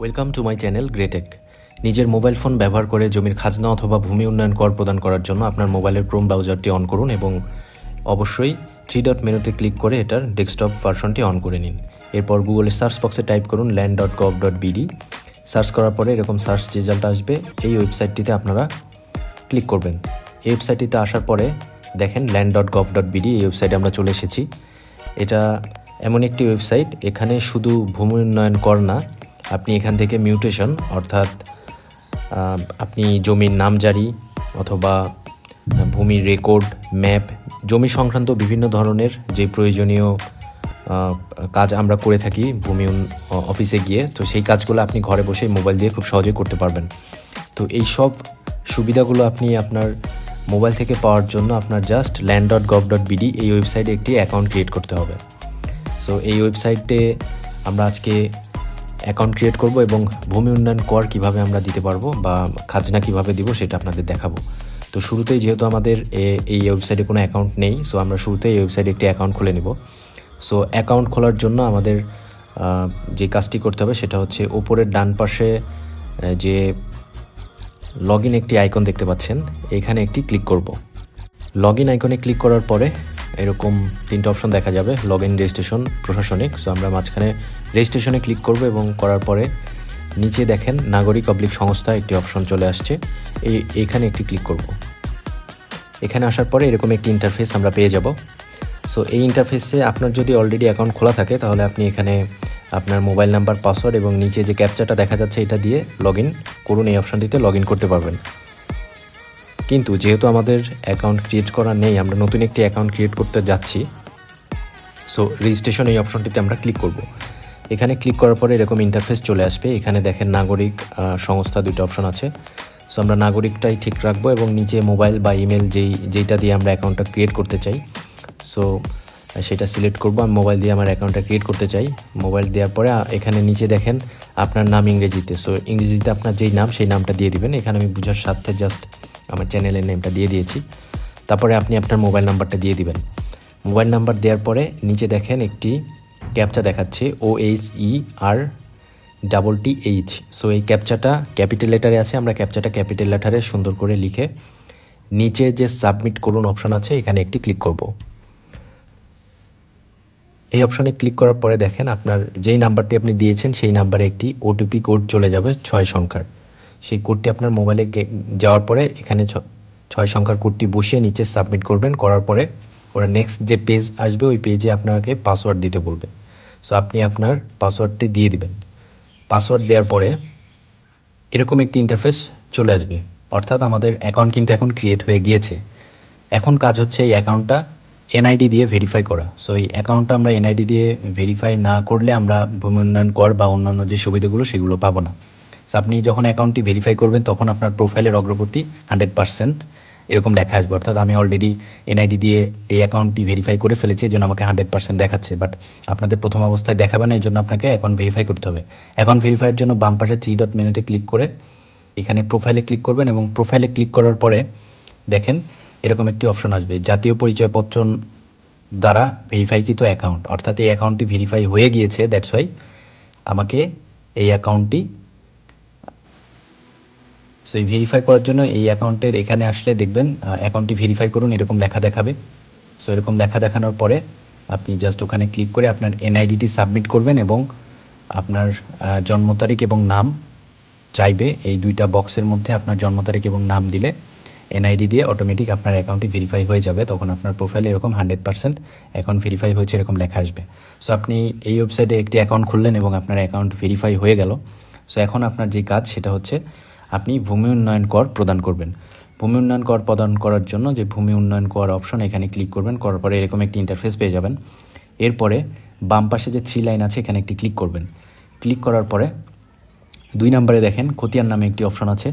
Welcome to my channel গ্রেটেক নিজের mobile phone ব্যবহার করে জমির খাজনা অথবা ভূমি উন্নয়ন কর প্রদান করার জন্য আপনার মোবাইলের ক্রোম ব্রাউজারটি অন করুন এবং অবশ্যই থ্রি ডট মেনুতে ক্লিক করে এটার ডেস্কটপ ভার্সনটি অন করে নিন। এরপর গুগলে সার্চ বক্সে টাইপ করুন land dot gov dot BD search করার পরে এরকম সার্চ রেজাল্ট আসবে। এই ওয়েবসাইটটিতে আপনারা ক্লিক করবেন। এই ওয়েবসাইটটিতে আসার পরে দেখেন land dot gov dot BD এই ওয়েবসাইটে আমরা চলে এসেছি। এটা এমন একটি ওয়েবসাইট এখানে শুধু ভূমি উন্নয়ন কর না আপনি এখান থেকে মিউটেশন অর্থাৎ আপনি জমির নামজারি অথবা ভূমির রেকর্ড ম্যাপ জমি সংক্রান্ত বিভিন্ন ধরনের যে প্রয়োজনীয় কাজ আমরা করে থাকি ভূমি অফিসে গিয়ে, তো সেই কাজগুলো আপনি ঘরে বসে মোবাইল দিয়ে খুব সহজে করতে পারবেন। তো এই সব সুবিধাগুলো আপনি আপনার মোবাইল থেকে পাওয়ার জন্য আপনার just land dot gov dot BD এই ওয়েবসাইটে একটি অ্যাকাউন্ট ক্রিয়েট করতে হবে। সো এই ওয়েবসাইটে আমরা আজকে অ্যাকাউন্ট ক্রিয়েট করব এবং ভূমি উন্নয়ন কর কীভাবে আমরা দিতে পারব বা খাজনা কীভাবে দিব সেটা আপনাদের দেখাবো। তো শুরুতেই যেহেতু আমাদের এই ওয়েবসাইটে কোনো অ্যাকাউন্ট নেই সো আমরা শুরুতেই এই ওয়েবসাইটে একটি অ্যাকাউন্ট খুলে নিব। সো অ্যাকাউন্ট খোলার জন্য আমাদের যে কাজটি করতে হবে সেটা হচ্ছে ওপরের ডান পাশে যে লগ ইন একটি আইকন দেখতে পাচ্ছেন, এখানে একটি ক্লিক করব। লগ ইন আইকনে ক্লিক করার পরে এরকম তিনটা অপশন দেখা যাবে লগ ইন রেজিস্ট্রেশন প্রশাসনিক। সো আমরা মাঝখানে রেজিস্ট্রেশনে ক্লিক করব এবং করার পরে নিচে দেখেন, নাগরিক পাবলিক সংস্থা একটি অপশন চলে আসছে। এই, এখানে একটি ক্লিক করব। এখানে আসার পরে এরকম একটি ইন্টারফেস আমরা পেয়ে যাব। সো এই ইন্টারফেসে আপনার যদি অলরেডি অ্যাকাউন্ট খোলা থাকে, তাহলে আপনি এখানে আপনার মোবাইল নাম্বার পাসওয়ার্ড এবং নিচে যে ক্যাপচাটা দেখা যাচ্ছে, এটা দিয়ে লগ করুন, এই অপশনটিতে লগ করতে পারবেন। কিন্তু যেহেতু আমাদের অ্যাকাউন্ট ক্রিয়েট করা নেই, আমরা নতুন একটি অ্যাকাউন্ট ক্রিয়েট করতে যাচ্ছি। সো রেজিস্ট্রেশন এই অপশনটিতে আমরা ক্লিক করব। এখানে ক্লিক করার পরে এরকম ইন্টারফেস চলে আসবে। এখানে দেখেন নাগরিক সংস্থা দুটো অপশন আছে। সো আমরা নাগরিকটাই ঠিক রাখব এবং নিচে মোবাইল বা ইমেল যেই, যেইটা দিয়ে আমরা অ্যাকাউন্টটা ক্রিয়েট করতে চাই। সো সেটা সিলেক্ট করব। আমি মোবাইল দিয়ে আমার অ্যাকাউন্টটা ক্রিয়েট করতে চাই। মোবাইল দেওয়ার পরে এখানে নিচে দেখেন আপনার নাম ইংরেজিতে। সো ইংরেজিতে আপনার যেই নাম, সেই নামটা দিয়ে দিবেন। এখানে আমি বুঝার স্বার্থে জাস্ট আমার চ্যানেলের নেমটা দিয়ে দিয়েছি। তারপরে আপনি আপনার মোবাইল নাম্বারটা দিয়ে দিবেন। মোবাইল নাম্বার দেওয়ার পরে নিচে দেখেন একটি ক্যাপচা দেখাচ্ছে O H E R double T H so এই ক্যাপচাটা ক্যাপিটাল লেটারে আছে, আমরা ক্যাপচাটা ক্যাপিটাল লেটারে সুন্দর করে লিখে নিচে যে সাবমিট করুন অপশান আছে, এখানে একটি ক্লিক করব। এই অপশানে ক্লিক করার পরে দেখেন আপনার যেই নাম্বারটি আপনি দিয়েছেন, সেই নাম্বারে একটি ওটিপি কোড চলে যাবে, ছয় সংখ্যার। সেই কোডটি আপনার মোবাইলে যাওয়ার পরে এখানে ছয় সংখ্যার কোডটি বসিয়ে নিচে সাবমিট করবেন। করার পরে ওরা নেক্সট যে পেজ আসবে, ওই পেজে আপনাকে পাসওয়ার্ড দিতে বলবে। সো আপনি আপনার পাসওয়ার্ডটি দিয়ে দিবেন। পাসওয়ার্ড দেওয়ার পরে এরকম একটি ইন্টারফেস চলে আসবে। অর্থাৎ আমাদের অ্যাকাউন্ট কিন্তু এখন ক্রিয়েট হয়ে গিয়েছে। এখন কাজ হচ্ছে এই অ্যাকাউন্টটা এনআইডি দিয়ে ভেরিফাই করা। সো এই অ্যাকাউন্টটা আমরা এনআইডি দিয়ে ভেরিফাই না করলে আমরা ভূমি উন্নয়ন কর বা অন্যান্য যে সুবিধাগুলো, সেগুলো পাবো না। সো আপনি যখন অ্যাকাউন্টটি ভেরিফাই করবেন, তখন আপনার প্রোফাইলের অগ্রগতি হান্ড্রেড পার্সেন্ট এরকম দেখা আসবে। অর্থাৎ আমি অলরেডি এনআইডি দিয়ে এই অ্যাকাউন্টটি ভেরিফাই করে ফেলেছি, এই জন্য আমাকে হান্ড্রেড পার্সেন্ট দেখাচ্ছে। বাট আপনাদের প্রথম অবস্থায় দেখাবে না, এই জন্য আপনাকে অ্যাকাউন্ট ভেরিফাই করতে হবে। অ্যাকাউন্ট ভেরিফাইয়ের জন্য বাম পাশে থ্রি ডট মেনুতে ক্লিক করে এখানে প্রোফাইলে ক্লিক করবেন এবং প্রোফাইলে ক্লিক করার পরে দেখেন এরকম একটি অপশন আসবে, জাতীয় পরিচয়পত্র দ্বারা ভেরিফাইকৃত অ্যাকাউন্ট অর্থাৎ এই অ্যাকাউন্টটি ভেরিফাই হয়ে গিয়েছে দ্যাটস ওয়াই আমাকে এই অ্যাকাউন্টটি সো এই ভেরিফাই করার জন্য এই অ্যাকাউন্টের এখানে আসলে দেখবেন অ্যাকাউন্টটি ভেরিফাই করুন, এরকম লেখা দেখাবে। সো এরকম লেখা দেখানোর পরে আপনি জাস্ট ওখানে ক্লিক করে আপনার এনআইডিটি সাবমিট করবেন এবং আপনার জন্ম তারিখ এবং নাম চাইবে। এই দুইটা বক্সের মধ্যে আপনার জন্ম তারিখ এবং নাম দিলে এনআইডি দিয়ে অটোমেটিক আপনার অ্যাকাউন্টটি ভেরিফাই হয়ে যাবে। তখন আপনার প্রোফাইলে এরকম হান্ড্রেড পার্সেন্ট অ্যাকাউন্ট ভেরিফাই হয়েছে, এরকম লেখা আসবে। সো আপনি এই ওয়েবসাইটে একটি অ্যাকাউন্ট খুললেন এবং আপনার অ্যাকাউন্ট ভেরিফাই হয়ে গেল। সো এখন আপনার যে কাজ সেটা হচ্ছে আপনি ভূমি উন্নয়ন কর প্রদান করবেন। ভূমি উন্নয়ন কর প্রদান করার জন্য যে ভূমি উন্নয়ন কর অপশন, এখানে ক্লিক করবেন। করার পরে এরকম একটি ইন্টারফেস পেয়ে যাবেন। এরপরে বাম পাশে যে থ্রি লাইন আছে, এখানে একটি ক্লিক করবেন। ক্লিক করার পরে দুই নম্বরে দেখেন, খতিয়ান নামে একটি অপশন আছে।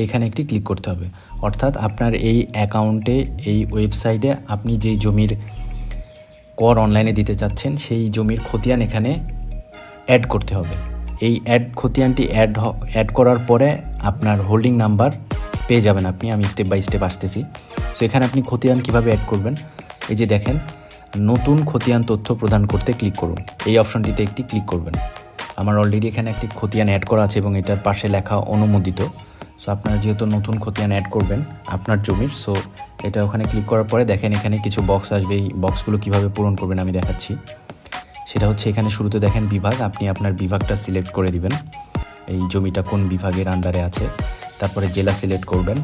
এইখানে একটি ক্লিক করতে হবে। অর্থাৎ আপনার এই অ্যাকাউন্টে এই ওয়েবসাইটে আপনি যেই জমির কর অনলাইনে দিতে চাচ্ছেন, সেই জমির খতিয়ান এখানে অ্যাড করতে হবে। এই অ্যাড খতিয়ানটি অ্যাড অ্যাড করার পরে আপনার হোল্ডিং নাম্বার পেয়ে যাবেন আপনি। আমি স্টেপ বাই স্টেপ আসতেছি। সো এখানে আপনি খতিয়ান কীভাবে অ্যাড করবেন? এই যে দেখেন, নতুন খতিয়ান তথ্য প্রদান করতে ক্লিক করুন। এই অপশনটিতে একটি ক্লিক করবেন। আমার অলরেডি এখানে একটি খতিয়ান অ্যাড করা আছে এবং এটার পাশে লেখা অনুমোদিত। সো আপনারা যেহেতু নতুন খতিয়ান অ্যাড করবেন, আপনার জমির সো এটা ওখানে ক্লিক করার পরে দেখেন এখানে কিছু বক্স আসবে। এই বক্সগুলো কীভাবে পূরণ করবেন আমি দেখাচ্ছি। সেটা হচ্ছে এখানে শুরুতে দেখেন বিভাগ, আপনি আপনার বিভাগটা সিলেক্ট করে দিবেন। এই জমিটা কোন বিভাগের আন্ডারে আছে, তারপরে জেলা সিলেক্ট করবেন,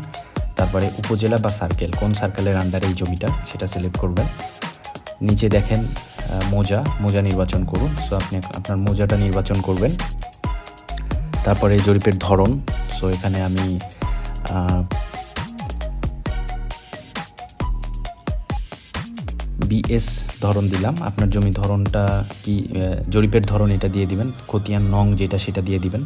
তারপরে উপজেলা বা সার্কেল কোন সার্কেলের আন্ডারে এই জমিটা, সেটা সিলেক্ট করবেন। নিচে দেখেন মোজা মোজা নির্বাচন করুন। সো আপনি আপনার মোজাটা নির্বাচন করবেন। তারপরে জরিপের ধরন। সো এখানে আমি বিএস ধরন দিলাম। আপনার জমি ধরনটা কি জরিপের ধরন এটা দিয়ে দিবেন, খতিয়ান নং যেটা সেটা দিয়ে দিবেন,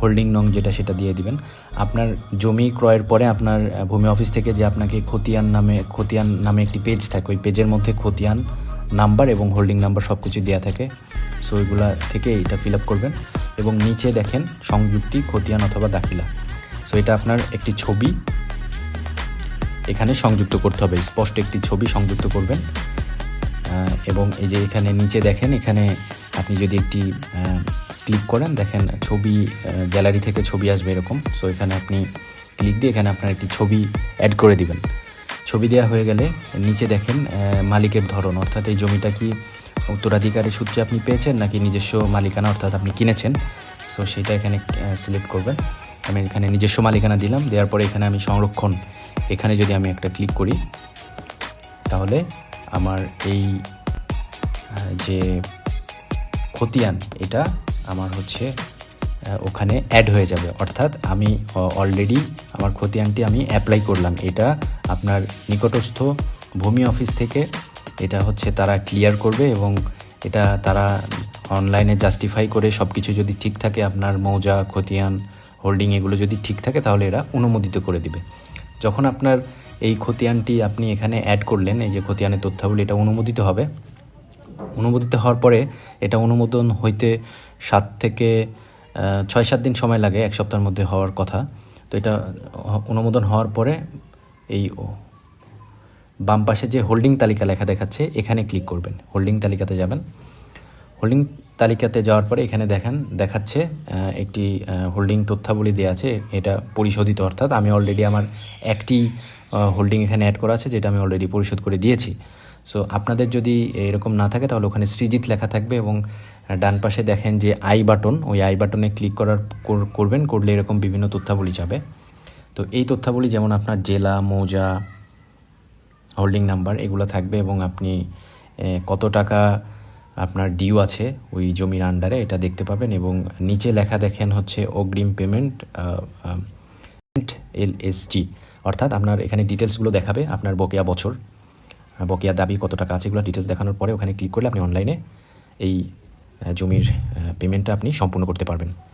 হোল্ডিং নং যেটা সেটা দিয়ে দিবেন। আপনার জমি ক্রয়ের পরে আপনার ভূমি অফিস থেকে যে আপনাকে খতিয়ান নামে খতিয়ান নামে একটি পেজ থাকে, ওই পেজের মধ্যে খতিয়ান নাম্বার এবং হোল্ডিং নাম্বার সব কিছু দেওয়া থাকে। সো ওইগুলা থেকে এটা ফিল আপ করবেন এবং নিচে দেখেন সংযুক্তি, খতিয়ান অথবা দাখিলা। সো এটা আপনার একটি ছবি এখানে সংযুক্ত করতে হবে। স্পষ্ট একটি ছবি সংযুক্ত করবেন। এবং এই যে এখানে নিচে দেখেন, এখানে আপনি যদি একটি ক্লিক করেন, দেখেন ছবি গ্যালারি থেকে ছবি আসবে এরকম। সো এখানে আপনি ক্লিক দিয়ে এখানে আপনার একটি ছবি অ্যাড করে দিবেন। ছবি দেওয়া হয়ে গেলে নিচে দেখেন মালিকের ধরন। অর্থাৎ এই জমিটা কি উত্তরাধিকারের সূত্রে আপনি পেয়েছেন, নাকি নিজস্ব মালিকানা অর্থাৎ আপনি কিনেছেন? সো সেটা এখানে সিলেক্ট করবেন। আমি এখানে নিজস্ব মালিকানা দিলাম। দেওয়ার পরে এখানে আমি সংরক্ষণ এখানে যদি আমি একটা ক্লিক করি, তাহলে আমার এই যে খতিয়ান, এটা আমার হচ্ছে ওখানে অ্যাড হয়ে যাবে। অর্থাৎ আমি অলরেডি আমার খতিয়ানটি আমি অ্যাপ্লাই করলাম। এটা আপনার নিকটস্থ ভূমি অফিস থেকে এটা হচ্ছে তারা ক্লিয়ার করবে এবং এটা তারা অনলাইনে জাস্টিফাই করে সব কিছু যদি ঠিক থাকে, আপনার মৌজা, খতিয়ান হোল্ডিং এগুলো যদি ঠিক থাকে, তাহলে এরা অনুমোদিত করে দিবে। যখন আপনার এই খতিয়ানটি আপনি এখানে অ্যাড করলেন, এই যে খতিয়ানের তথ্যাবলী, এটা অনুমোদিত হবে। অনুমোদিত হওয়ার পরে এটা অনুমোদন হইতে সাত থেকে ছয় সাত দিন সময় লাগে, এক সপ্তাহের মধ্যে হওয়ার কথা। তো এটা অনুমোদন হওয়ার পরে এই বাম পাশে যে হোল্ডিং তালিকা লেখা দেখাচ্ছে, এখানে ক্লিক করবেন। হোল্ডিং তালিকাতে যাবেন। হোল্ডিং তালিকাতে যাওয়ার পরে এখানে দেখেন, দেখাচ্ছে একটি হোল্ডিং তথ্যাবলী দেওয়া আছে। এটা পরিশোধিত, অর্থাৎ আমি অলরেডি আমার একটি হোল্ডিং এখানে অ্যাড করা আছে, যেটা আমি অলরেডি পরিশোধ করে দিয়েছি। সো আপনাদের যদি এরকম না থাকে, তাহলে ওখানে সৃজিত লেখা থাকবে এবং ডান পাশে দেখেন যে আই বাটন, ওই আই বাটনে ক্লিক করার, কর- করবেন, করলে এরকম বিভিন্ন তথ্যাবলী যাবে। তো এই তথ্যাবলী যেমন আপনার জেলা, মৌজা হোল্ডিং নাম্বার এগুলো থাকবে এবং আপনি কত টাকা আপনার ডিউ আছে ওই জমির আন্ডারে এটা দেখতে পাবেন এবং নিচে লেখা দেখেন হচ্ছে অগ্রিম পেমেন্ট এল এস জি অর্থাৎ আপনার এখানে ডিটেলসগুলো দেখাবে আপনার বকেয়া বছর, বকেয়া দাবি কত টাকা আছে এগুলো ডিটেলস দেখানোর পরে ওখানে ক্লিক করলে আপনি অনলাইনে এই জমির পেমেন্টটা আপনি সম্পূর্ণ করতে পারবেন।